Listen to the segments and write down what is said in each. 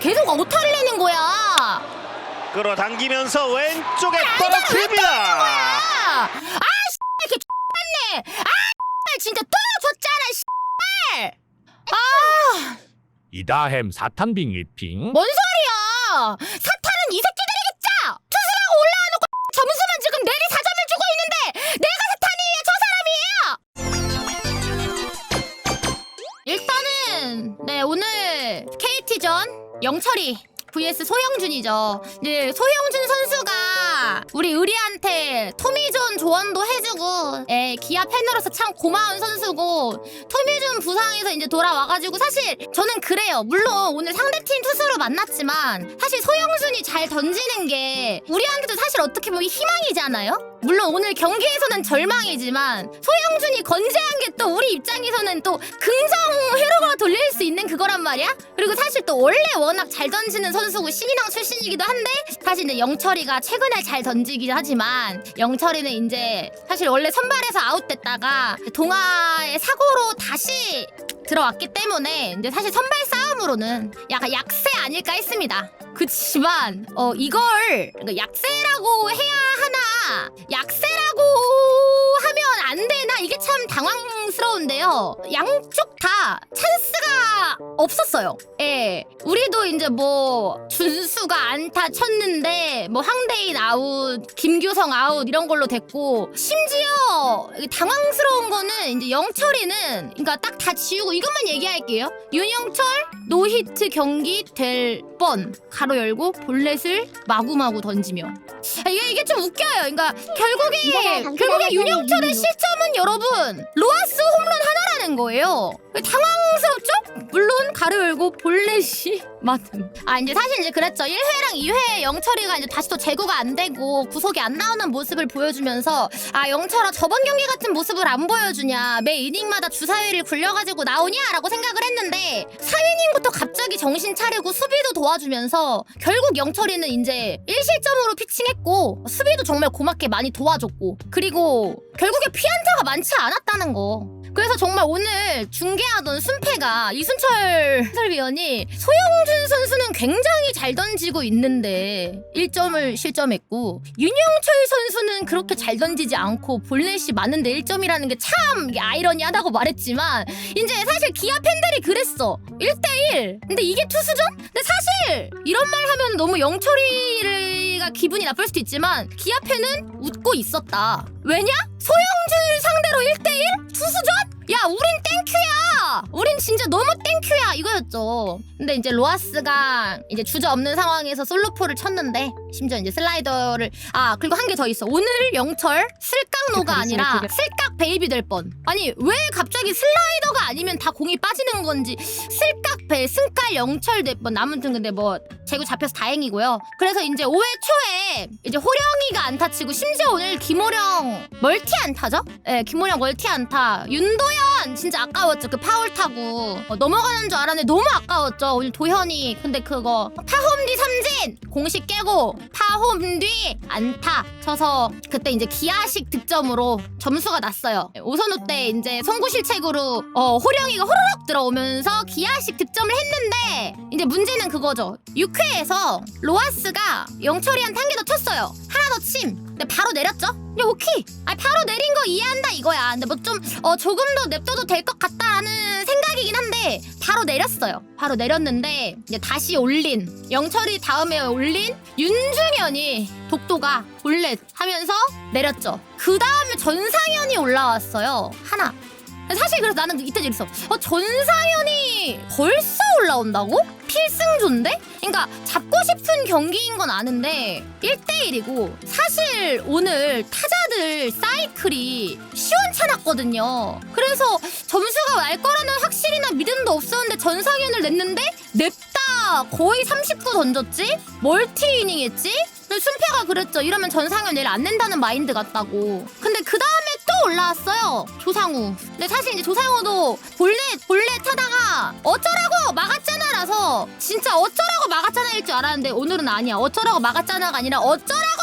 계속 오타를 내는 거야? 끌어당기면서 왼쪽에 떨어뜨립니다. 아, 아, 씨, 이렇게 X네. 아, X, 진짜 떨어졌잖아, 씨. 아, 이다햄 사탄빙 일핑 뭔 소리야? 사 영철이 vs 소영준이죠. 네 소영준 선수가 우리 의리한테 토미존 조언도 해주고 예, 기아 팬으로서 참 고마운 선수고 토미존 부상에서 이제 돌아와가지고 사실 저는 그래요. 물론 오늘 상대팀 투수로 만났지만 사실 소영준이 잘 던지는 게 우리한테도 사실 어떻게 보면 희망이잖아요. 물론 오늘 경기에서는 절망이지만 소영준이 건재한 게 또 우리 입장에서는 또 긍정 회로가 돌릴 수 있는 그거란 말이야. 그리고 사실 또 원래 워낙 잘 던지는 선수고 신인왕 출신이기도 한데 사실 이제 영철이가 최근에 잘 던지긴 하지만 영철이는 이제 사실 원래 선발에서 아웃됐다가 동아의 사고로 다시 들어왔기 때문에 이제 사실 선발 싸움으로는 약간 약세 아닐까 했습니다. 그치만 어 이걸 그러니까 약세라고 해야 하나? 약세라고 하면 안 되나? 이게 참 당황 스러운데요. 양쪽 다 찬스가 없었어요. 예, 우리도 이제 뭐 준수가 안타 쳤는데 뭐 황대인 아웃, 김규성 아웃 이런 걸로 됐고 심지어 당황스러운 거는 이제 영철이는 그러니까 딱 다 지우고 이것만 얘기할게요. 윤영철 노히트 경기 될 뻔 가로 열고 볼넷을 마구마구 던지며 아, 이게 이게 좀 웃겨요. 그러니까 결국에 이거야, 결국에 윤영철의. 실점은 여러분 로아스 홈런 하나라는 거예요. 당황스럽죠? 물론 가로 열고 볼넷이 맞음. 아 이제 사실 이제 그랬죠. 1회랑 2회 영철이가 이제 다시 또 제구가 안 되고 구속이 안 나오는 모습을 보여주면서 아 영철아 저번 경기 같은 모습을 안 보여주냐 매 이닝마다 주사위를 굴려가지고 나오냐라고 생각을 했는데 4이닝부터 갑자기 정신 차리고 수비도 도와주면서 결국 영철이는 이제 1실점으로 피칭했고 수비도 정말 고맙게 많이 도와줬고 그리고 결국에 피안타가 많지 않았다는 거 그래서 정말 오늘 중계하던 순패가 이순 철 해설위원이 소영준 선수는 굉장히 잘 던지고 있는데 1점을 실점했고 윤영철 선수는 그렇게 잘 던지지 않고 볼넷이 많은데 1점이라는 게 참 아이러니하다고 말했지만 이제 사실 기아 팬들이 그랬어 1대1 근데 이게 투수전? 근데 사실 이런 말 하면 너무 영철이가 기분이 나쁠 수도 있지만 기아 팬은 웃고 있었다 왜냐? 소영준을 상대로 1대1? 투수전? 야 우린 땡큐야! 우린 진짜 너무 땡큐야! 이거였죠. 근데 이제 로아스가 이제 주저 없는 상황에서 솔로포를 쳤는데 심지어 이제 슬라이더를 아 그리고 한 개 더 있어. 오늘 영철 슬깍노가 아니라 슬깍 베이비 될 뻔. 아니 왜 갑자기 슬라이더가 아니면 다 공이 빠지는 건지. 슬깍 배 승깔 영철 될 뻔 아무튼 근데 뭐 재구 잡혀서 다행이고요. 그래서 이제 5회 초에 이제 호령이가 안타 치고 심지어 오늘 김호령 멀티 안타죠? 네 김호령 멀티 안타. 윤도현 진짜 아까웠죠 그 파울 타고. 어, 넘어가는 줄 알았는데 너무 아까웠죠 오늘 도현이. 근데 그거 파홈 뒤 삼진 공식 깨고 파홈 뒤 안타 쳐서 그때 이제 기아식 득점으로 점수가 났어요. 오선우 때 이제 송구실책으로 어, 호령이가 호로록 들어오면서 기아식 득점을 했는데 이제 문제는 그거죠. 6회에서 로아스가 영철이한테 한 개 더 쳤어요. 하나 더 침. 근데 바로 내렸죠? 야 오케이. 아 바로 내린 거 이해한다 이거야. 근데 뭐 좀 어 조금 더 냅둬도 될 것 같다라는 생각이긴 한데 바로 내렸어요. 바로 내렸는데 이제 다시 올린 영철이 다음에 올린 윤중현이 독도가 볼넷 하면서 내렸죠. 그 다음에 전상현이 올라왔어요. 하나. 사실 그래서 나는 이때 이랬어. 어, 전상현이 벌써 올라온다고? 필승조인데? 그러니까 잡고 싶은 경기인 건 아는데 1대1이고 사실 오늘 타자들 사이클이 시원찮았거든요. 그래서 점수가 날 거라는 확실이나 믿음도 없었는데 전상현을 냈는데 냅다 거의 39 던졌지? 멀티 이닝 했지? 순패가 그랬죠. 이러면 전상현 내일 안 낸다는 마인드 같다고. 근데 그 다음에 또 올라왔어요. 조상우. 근데 사실 이제 조상우도 볼넷 볼넷 하다가 어쩌라고 막았잖아 진짜 어쩌라고 막았잖아일 줄 알았는데 오늘은 아니야. 어쩌라고 막았잖아가 아니라 어쩌라고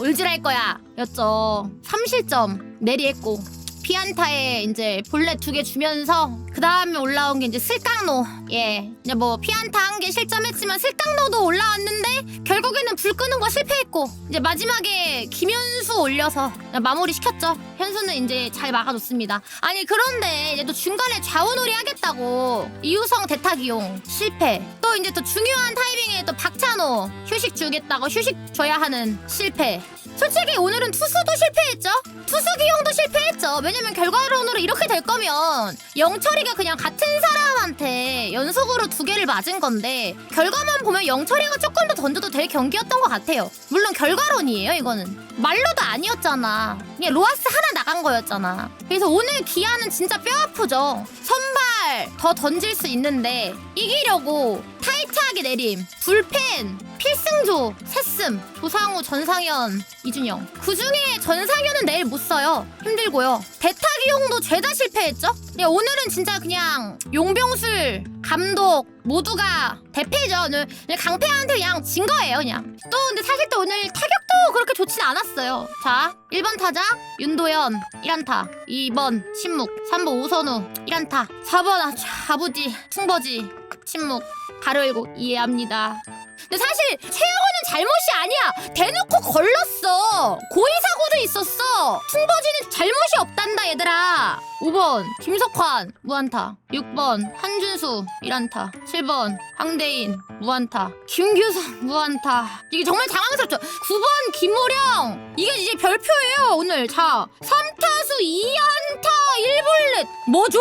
울질할 거야 였죠. 3실점 내리했고 피안타에 이제 볼넷 두 개 주면서 그 다음에 올라온 게 이제 슬깡노. 예, 이제 뭐 피안타 한 개 실점했지만 슬깡노도 올라왔는데 결국에는 불 끄는 거 실패했고 이제 마지막에 김현수 올려서 마무리 시켰죠. 현수는 이제 잘 막아줬습니다. 아니 그런데 이제 또 중간에 좌우놀이 하겠다고 이우성 대타기용 실패. 또 이제 또 중요한 타이밍에 또 박찬호 휴식 주겠다고 휴식 줘야 하는 실패. 솔직히 오늘은 투수도 실패했죠. 투수 기용도 실패했죠. 왜냐면 결과론으로 이렇게 될 거면 영철이가 그냥 같은 사람한테 연속으로 두 개를 맞은 건데 결과만 보면 영철이가 조금 더 던져도 될 경기였던 것 같아요. 물론 결과론이에요 이거는. 말로도 아니었잖아. 그냥 로아스 하나 나간 거였잖아. 그래서 오늘 기아는 진짜 뼈 아프죠. 선발 더 던질 수 있는데 이기려고 타이트하게 내림. 불펜 필승조, 새슴, 조상우, 전상현, 이준영. 그 중에 전상현은 내일 못 써요. 힘들고요. 대타기용도 죄다 실패했죠? 네, 오늘은 진짜 그냥 용병술, 감독 모두가 대패죠. 오늘 강패한테 그냥 진 거예요, 그냥. 또 근데 사실 또 오늘 타격도 그렇게 좋진 않았어요. 자, 1번 타자 윤도현 1안타, 2번 신묵, 3번 오선우 1안타, 4번 아, 아부지, 충버지, 침묵, 가르고 이해합니다. 근데 사실 최영호는 잘못이 아니야. 대놓고 걸렀어. 고의 사고도 있었어. 충버지는 잘못이 없단다 얘들아. 5번 김석환 무안타. 6번 한준수 1안타. 7번 황대인 무안타. 김규성 무안타. 이게 정말 당황스럽죠. 9번 김호령. 이게 이제 별표예요 오늘. 자 3타수 2안타 1볼넷. 뭐죠?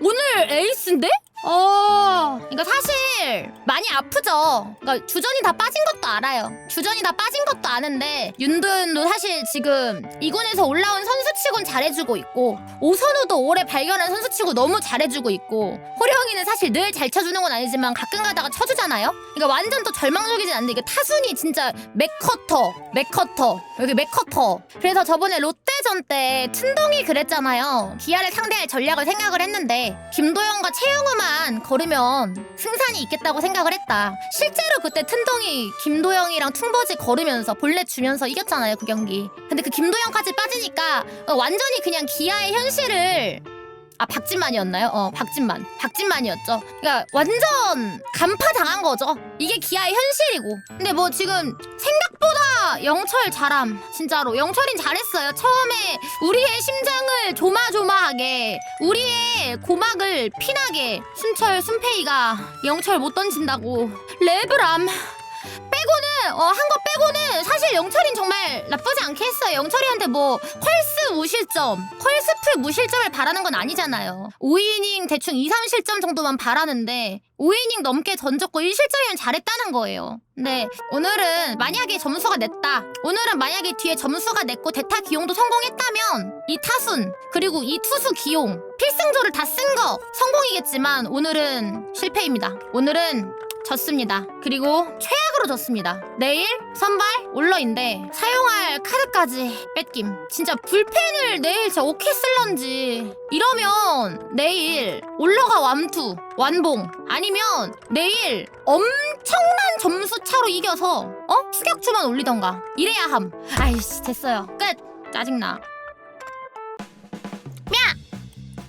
오늘 에이스인데? 많이 아프죠. 그러니까 주전이 다 빠진 것도 알아요. 주전이 다 빠진 것도 아는데 윤도현도 사실 지금 이군에서 올라온 선수치곤 잘해주고 있고 오선우도 올해 발견한 선수치고 너무 잘해주고 있고 호령이는 사실 늘 잘 쳐주는 건 아니지만 가끔 가다가 쳐주잖아요. 그러니까 완전 또 절망적이진 않는데 이게 타순이 진짜 맥커터, 맥커터 여기 맥커터. 그래서 저번에 롯데전 때 튼동이 그랬잖아요. 기아를 상대할 전략을 생각을 했는데 김도영과 최영우만 걸으면 승산이 있겠다고 생각을 했다. 실제로 그때 튼동이 김도영이랑 퉁버지 걸으면서 볼넷 주면서 이겼잖아요 그 경기. 근데 그 김도영까지 빠지니까 어, 완전히 그냥 기아의 현실을 아 박진만이었나요? 어 박진만 박진만이었죠. 그러니까 완전 간파 당한 거죠. 이게 기아의 현실이고. 근데 뭐 지금 생각보다 영철 잘함. 진짜로. 영철인 잘했어요. 처음에 우리의 심장을 조마조마하게 우리의 고막을 피나게 순철 순페이가 영철 못 던진다고. 랩을 빼고는 어 한 거 빼고는 사실 영철인 정말 나쁘지 않게 했어요. 영철이한테 뭐 컬스 무실점, 컬스프 무실점을 바라는 건 아니잖아요. 5이닝 대충 2, 3실점 정도만 바라는데 5이닝 넘게 던졌고 1실점이면 잘했다는 거예요. 근데 오늘은 만약에 점수가 냈다. 오늘은 만약에 뒤에 점수가 냈고 대타 기용도 성공했다면 이 타순 그리고 이 투수 기용 필승조를 다 쓴 거 성공이겠지만 오늘은 실패입니다. 오늘은 졌습니다. 그리고 최악으로 졌습니다. 내일 선발 올러인데 사용할 카드까지 뺏김. 진짜 불펜을 내일 진짜 어떻게 쓸런지. 이러면 내일 올러가 완투 완봉 아니면 내일 엄청난 점수 차로 이겨서 어 추격주만 올리던가 이래야 함. 아이씨 됐어요. 끝. 짜증나. 야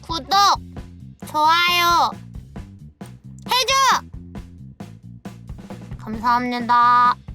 구독 좋아요 해줘. 감사합니다.